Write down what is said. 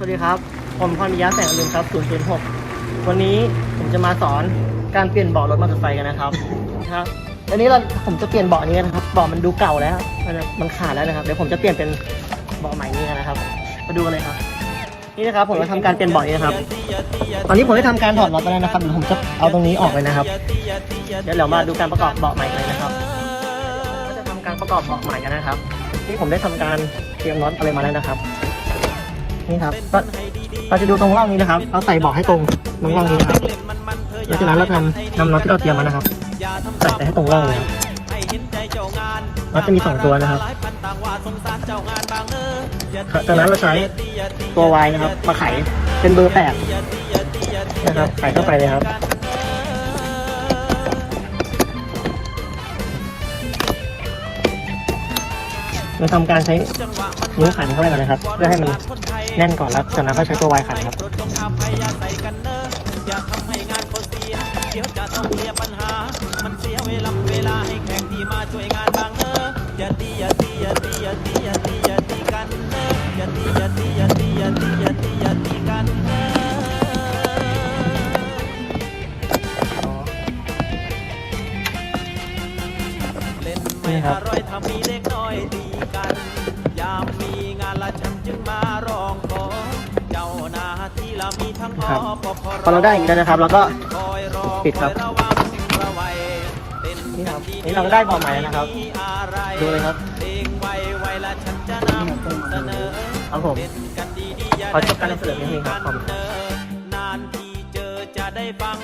สวัสดีครับ ผมพรมิยะแสงอรุณครับ0 0 6วันนี้ผมจะมาสอนการเปลี่ยนเบาะรถมอเตอร์ไซค์กันนะครับ ครับอันนี้เราผมจะเปลี่ยนเบาะนี้นะครับ เบาะมันดูเก่าแล้ว มันขาดแล้วนะครับ เดี๋ยวผมจะเปลี่ยนเป็นเบาะใหม่นี้นะครับ มาดูกันเลยครับ นี่นะครับ ผมจะทำการเปลี่ยนเบาะนี้นะครับ ตอนนี้ผมได้ทำการถอดน็อตไปแล้วนะครับเดี๋ยวผมจะเอาตรงนี้ออกเลยนะครับ เดี๋ยวเรามาดูการประกอบเบาะใหม่เลยนะครับก็จะทำการประกอบเบาะใหม่กันนะครับ นี่ผมได้ทำการเตรียมน็อตอะไรมาแล้วนะครับ นี่ครับก็เราจะดูตรงร่องนี้นะครับ เราใส่เบาะให้ตรงตรงร่องนี้นะครับแล้วจากนั้นเราทำนำน็อตที่เราเตรียมมานะครับใส่ให้ตรงร่องเลยครับน็อตจะมีสองตัวนะครับจากนั้นเราใช้ตัววายนะครับมาไขเป็นเบอร์แปดนะครับใส่เข้าไปเลยครับ เราทำการใช้นิ้วขันเข้าไปก่อนนะครับ เพื่อให้มันแน่นก่อนแล้วจากนั้นก็ใช้ตัววายขันครับเล่น ไม่อร่อยถ้ามีเล็กน้อยดีกัน ยามมีงานละฉันจึงมาร้องขอเจ้าหน้าที่ละมีทั้งอครับปพพอเราได้อย่างนี้แล้วนะครับเราก็คอยรอปิดครับอยระวังระวัยเป็นนี่ครับนี่เราก็ได้เบาะใหม่แล้วนะครับมีอะไรดูเลยครับเพลงไวไวละฉันจะนำเสนอครับผมเป็นกันดีดีๆอย่าขอจบการนำเสนอเพียงเท่านี้ครับขอบคุณนานทีเจอจะได้ฟัง